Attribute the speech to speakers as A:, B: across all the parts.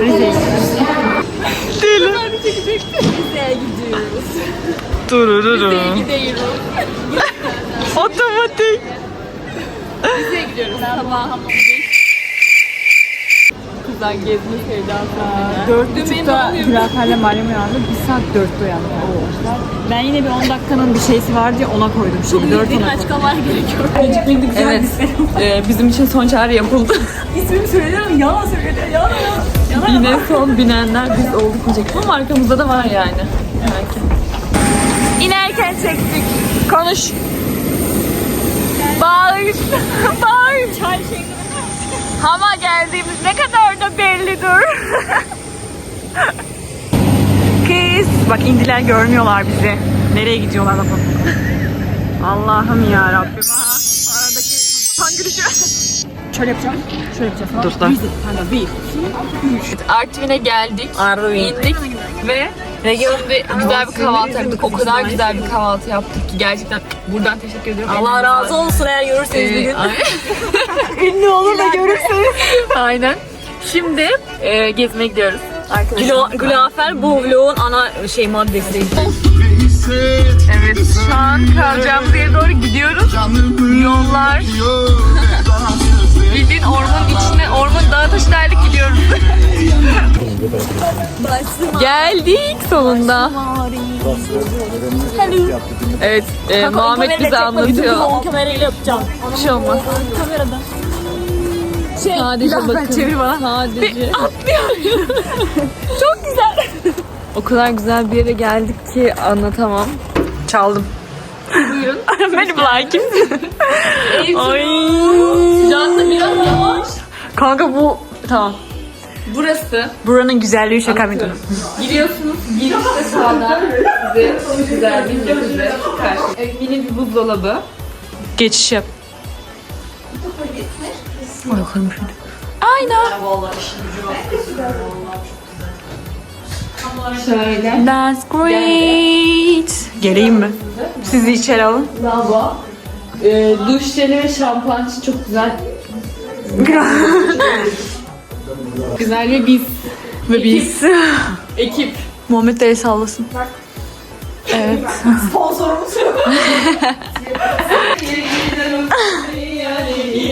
A: Rize'ye gidiyoruz.
B: Deli.
A: Rize'ye gidiyoruz.
B: Durururu.
A: Gidiyoruz.
B: Otomatik.
A: Rize'ye gidiyoruz. Sabah Kızlar gezme sevdası.
B: Dört buçukta. Gülafer'le Meryem uyandı. Bir saat dörtte uyandı arkadaşlar. Ben yine bir 10 dakikanın bir şeysi var diye ona koydum şeyi. Dört ona koydum.
A: açıklamalar gerekiyor.
B: Evet. Ee, bizim için son çağrı yapıldı.
A: İsmimi söylerim. Yalan söyledi. Yalan yalan.
B: Yine son binenler biz olduk diyecektim ama arkamızda da var yani. İnerken çektik. Konuş. Bağır. Bağır.
A: Çay şekli.
B: Hama geldiğimiz ne kadar da bellidir. Kız. Bak indiler görmüyorlar bizi. Nereye gidiyorlar bakın. Allah'ım ya Rabbim. Aradaki kan gülüşü. Şöyle yapacağım. Şöyle yapacağız. Dur dur. Bir, bir, üç. Artvin'e geldik.
A: Artvin.
B: İndik ve Şimdi güzel bir kahvaltı yaptık. O kadar güzel bir kahvaltı yaptık ki gerçekten buradan teşekkür ediyorum.
A: Allah razı olsun eğer görürseniz bir
B: Ee,
A: gün. Ünlü olur da görürseniz.
B: Aynen. Şimdi e, gezmeye gidiyoruz. Arkadaşlar.
A: Gülafer bu vlogun ana şey maddesi.
B: Evet şu an kalacağımız yere doğru gidiyoruz. Yollar. Bildiğin ormanın içine, orman dağa taşı derdik gidiyoruz. Geldik sonunda. Evet, e, Muhammed bize anlatıyor.
A: Kamerayla yapacağım.
B: Bir şey olmaz.
A: Kamerada. Şey,
B: Sadece bakın.
A: çevir bana.
B: Sadece. Çok güzel. O kadar güzel bir yere geldik ki anlatamam. Çaldım.
A: Buyurun.
B: Benim like'im. Ay.
A: Canlı biraz yavaş.
B: Kanka bu tamam.
A: Burası.
B: Buranın güzelliği şaka bir durum.
A: Giriyorsunuz. Girişte sağda size güzel bir karşı. Evet, mini bir buzdolabı.
B: Geçiş yap. Ay koymuş. Aynen.
A: Şöyle.
B: That's great. Geleyim mi? Sizi içeri alın.
A: Lavabo. Ee, duş jeli ve şampuan için çok güzel. güzel ve biz.
B: Ve biz.
A: Ekip.
B: Muhammed de el sallasın. Evet.
A: Sponsorumuz.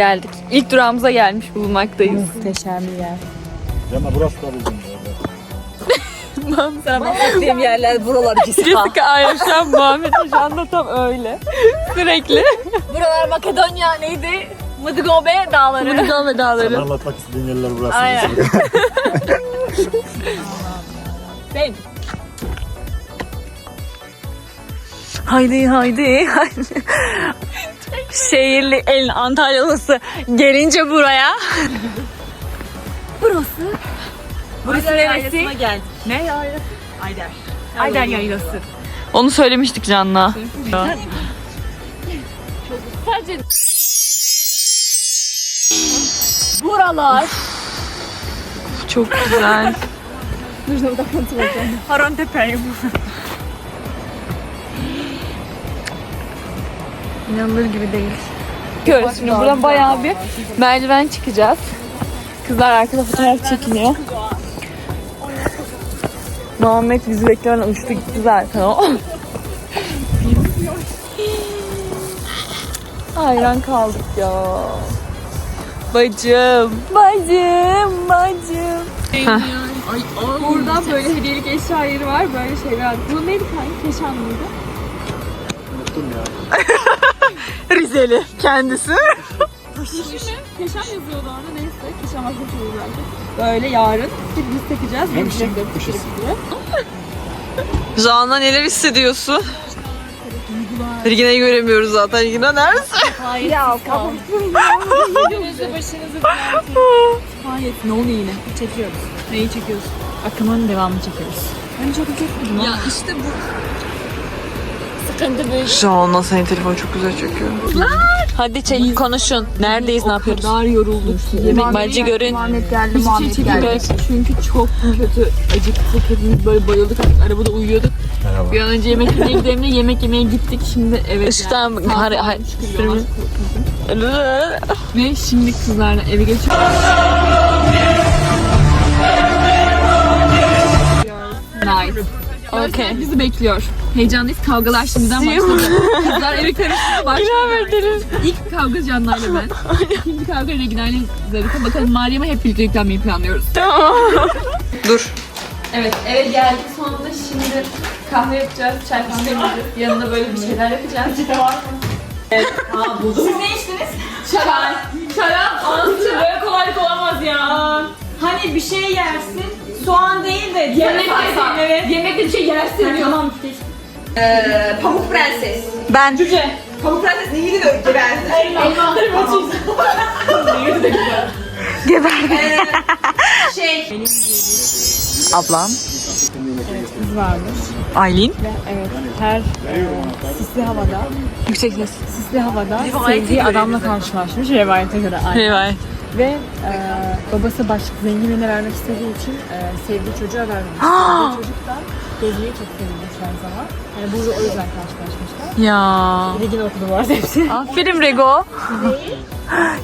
B: Geldik. İlk durağımıza gelmiş bulunmaktayız. Muhteşem bir yer.
C: Ama burası da bizim.
A: Sana bahsettiğim yerler buralar ikisi.
B: Jessica aynen şu an Muhammed şu anda tam öyle. Sürekli.
A: Buralar Makedonya neydi? Mıdıgobe dağları.
B: Mıdıgal ve dağları.
C: Anlatmak istediğin yerler burası.
A: Aynen. Ben.
B: Haydi haydi haydi. Şehirli elin Antalyalısı gelince buraya.
A: Burası
B: Burası
A: neresi?
B: geldik. Ne yaylası? Ayder. Ayder yaylası. Onu söylemiştik Can'la.
A: sadece Buralar.
B: Çok güzel.
A: Bir dakika kontrol edeceğim.
B: Haran tepeyim. İnanılır gibi değil. Görüyoruz şimdi buradan bayağı bir merdiven çıkacağız. Kızlar arkada fotoğraf çekiniyor. Muhammed bizi beklemeden uçtu gitti zaten o. Hayran kaldık ya. Bacım. Bacım, bacım.
A: Burada böyle hediyelik eşya yeri var. Böyle şeyler. Bu neydi kanka? Keşan mıydı?
B: Rizeli kendisi.
A: Keşan yazıyordu orada. Neyse. Keşan başka bir şey belki. Böyle yarın biz takacağız. Bir şey
B: Can'la neler hissediyorsun? Regina'yı göremiyoruz zaten. Regina nerede?
A: Hayır. Ya kafam. Videomuzu başınızı Hayır. Ne oluyor yine? Çekiyoruz. Neyi çekiyoruz?
B: Akımın devamı çekiyoruz.
A: Ben çok çekmedim. Ya işte bu. Sıkıntı böyle.
B: Şu an senin telefon çok güzel çekiyor. Hadi çek konuşun. Neredeyiz ne yapıyoruz?
A: kadar yorulduk. Yemek
B: Bence görün.
A: Muhammed geldi. Muhammed geldi. Çünkü çok kötü acıktık. Hepimiz böyle bayıldık. Artık arabada uyuyorduk.
C: Merhaba.
A: Bir an önce yemek yemeye gidelim de yemek yemeye gittik. Şimdi eve
B: Işıktan
A: geldik.
B: har- har-
A: çıkıyor. Ve şimdi kızlarla eve geçiyoruz. Nice.
B: Okey.
A: Bizi bekliyor. Heyecanlıyız. Kavgalar şimdiden başladı. Kızlar evi karıştırdı. Başladı. İlk kavga Canlar'la ben. İkinci kavga ile Zarife. Bakalım Meryem'e hep birlikte yüklenmeyi planlıyoruz.
B: Dur.
A: Evet eve geldik sonunda şimdi kahve yapacağız. Çay kahve yapacağız. Yanında böyle bir şeyler yapacağız. var mı? Evet. Aa buldum. Siz ne içtiniz? Çay. Çay. Anlatın böyle kolaylık olamaz ya.
D: Hani bir şey yersin, soğan değil de
A: Yemek de evet. Yemekte bir şey yersin diyor.
D: Tamam işte. Ee, Pamuk Prenses.
B: Ben.
D: Pamuk Prenses neydi de geberdi?
A: Elma.
B: Geber.
D: Şey,
B: Ablam. Aylin.
E: her e, sisli havada,
B: Yüksek ses.
E: sisli havada sevdiği adamla karşılaşmış rivayete göre.
B: Rivayet.
E: Ve e, babası başlık zengin birine vermek istediği için e, sevdiği çocuğa vermemiş. sevdiği çocuk da gezmeyi çok seviyormuş her zaman. Yani burada o yüzden karşılaşmışlar.
B: Ya.
E: Regina okudu bu arada hepsi.
B: Aferin Rego.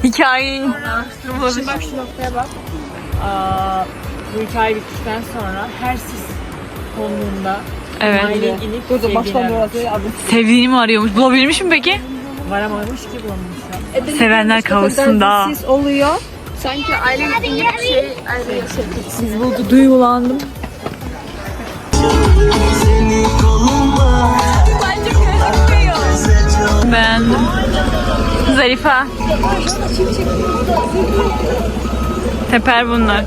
B: Hikayeyi
E: Şimdi bak şu noktaya bak. Aa, bu hikaye bittikten sonra her sis tonluğunda
B: Evet.
E: Aylin inip sevdiğini aramış.
B: Sevdiğini mi arıyormuş? Bulabilmiş mi peki?
E: Varamamış ki bulamamışlar.
B: Sevenler kavuşsun
A: oluyor. Sanki ailem inip şey
E: Biz burada duygulandım.
B: Beğendim. Zarife. Teper bunlar.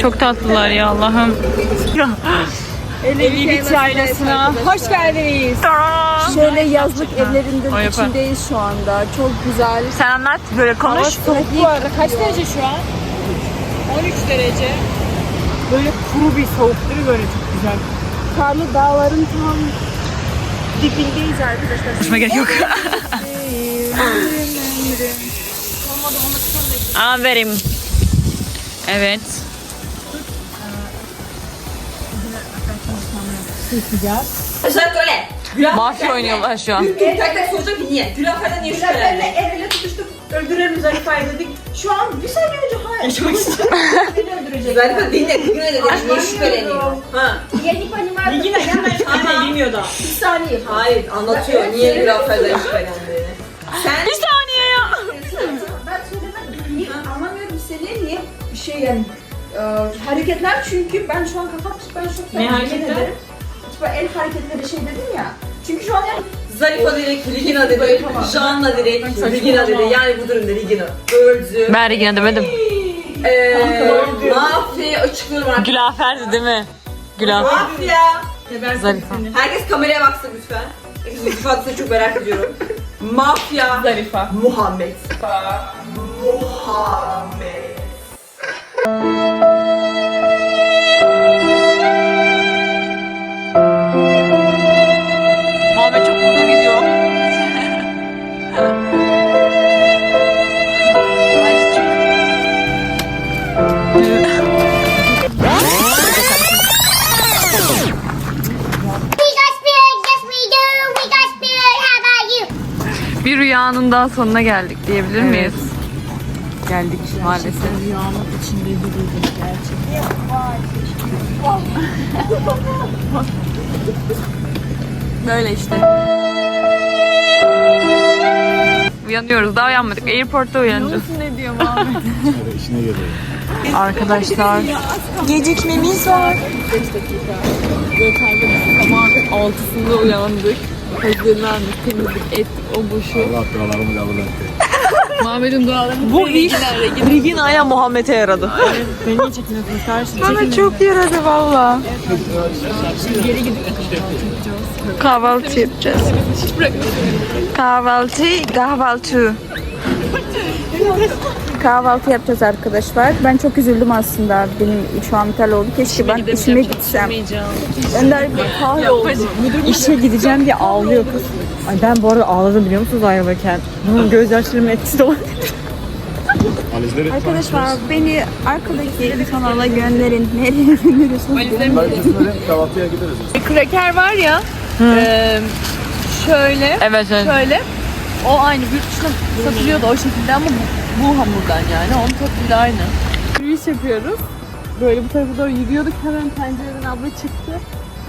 B: Çok tatlılar ya Allah'ım.
E: Evi bir çaylasına hoş geldiniz. Şöyle yazlık evlerinde
B: yapar.
E: içindeyiz şu anda. Çok güzel.
B: Sen anlat böyle
E: Hava
B: konuş.
E: soğuk bu arada. Kaç derece şu an? 13 derece. Böyle kuru bir soğuktur böyle çok güzel. Karlı dağların tam dibindeyiz arkadaşlar.
B: Konuşma gerek yok. Aferin. Evet.
D: Özellikle öyle.
B: Mafya oynuyorlar şu an.
D: Bir tak tak soracak ki niye? Gülafa'dan niye şüphelendi? el ele tutuştuk, öldürelim Zarifa'yı dedik. Şu an bir saniye önce hayır. Yaşamak istiyorum. Beni öldürecek. Zarifa dinle, dinle dedi. Niye şüpheleniyor? Ha.
F: Ligin hemen şüphede bilmiyor da.
D: Bir saniye. Hayır, anlatıyor niye Gülafa'dan şüphelendiğini. Sen
B: Bir saniye ya.
D: Ben söylemedim. Niye? Anlamıyorum seni. Niye bir şey yani hareketler çünkü ben şu an kafam ben çok
F: Ne hareketler?
D: ederim. İşte el hareketleri şey dedim ya. Çünkü şu an yani Zarifa direkt, Regina dedi, Jean'la direkt, Regina dedi. Yani bu durumda Regina öldü.
B: Ben Regina demedim.
D: Eee, mafya açıklıyorum artık.
B: Gülafer'di değil mi? Gülafer.
D: Mafya.
B: Zarife.
D: Herkes kameraya baksın lütfen. İfadesini çok merak ediyorum. Mafya.
A: Zarifa.
D: Muhammed. Muhammed.
B: Bir rüyanın daha sonuna geldik diyebilir miyiz? Geldik maalesef.
E: Rüyanın içinde yürüdüm gerçekten.
B: Böyle işte. Uyanıyoruz. Daha uyanmadık. Airport'ta uyanacağız.
C: Hadi işine geliyor.
B: Arkadaşlar. Gecikmemiz var.
A: Böyle kahve sabahın altısında uyandık. Hazırlandık, temizlik ettik, o bu şu.
C: Allah dualarımı kabul etti.
A: Muhammed'in dualarını
B: Bu iş Regina'ya Muhammed'e yaradı.
E: Beni niye çekmiyorsunuz karşı?
B: Bana çok yaradı valla. Kahvaltı yapacağız. Kahvaltı, kahvaltı.
G: Kahvaltı yapacağız arkadaşlar. Ben çok üzüldüm aslında. Benim şu an iptal oldu. Keşke ben işime gitsem. Önder kahroldu.
E: İşe gideceğim diye ağlıyor kız. Ay ben bu arada ağladım biliyor musunuz ayrılırken? Bunun gözyaşlarımın etkisi.
C: Valizleri
G: Arkadaşlar beni arkadaki kanala gönderin. Nereye gönderiyorsunuz?
C: Kahvaltıya gideriz.
A: Kraker var ya. eee, şöyle.
B: Evet evet.
A: Şöyle. O aynı yurt dışında satılıyordu o şekilde ama bu, bu hamurdan yani. Onun tadıyla aynı. Yürüyüş yapıyoruz. Böyle bu tarafa doğru yürüyorduk. Hemen pencereden abla çıktı.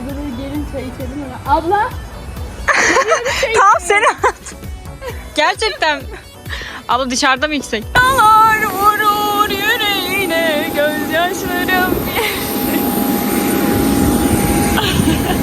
A: Böyle gelin çay içelim hemen. Abla!
B: Tam seni at. Gerçekten. Abla dışarıda mı içsek? Yalar vurur yüreğine gözyaşlarım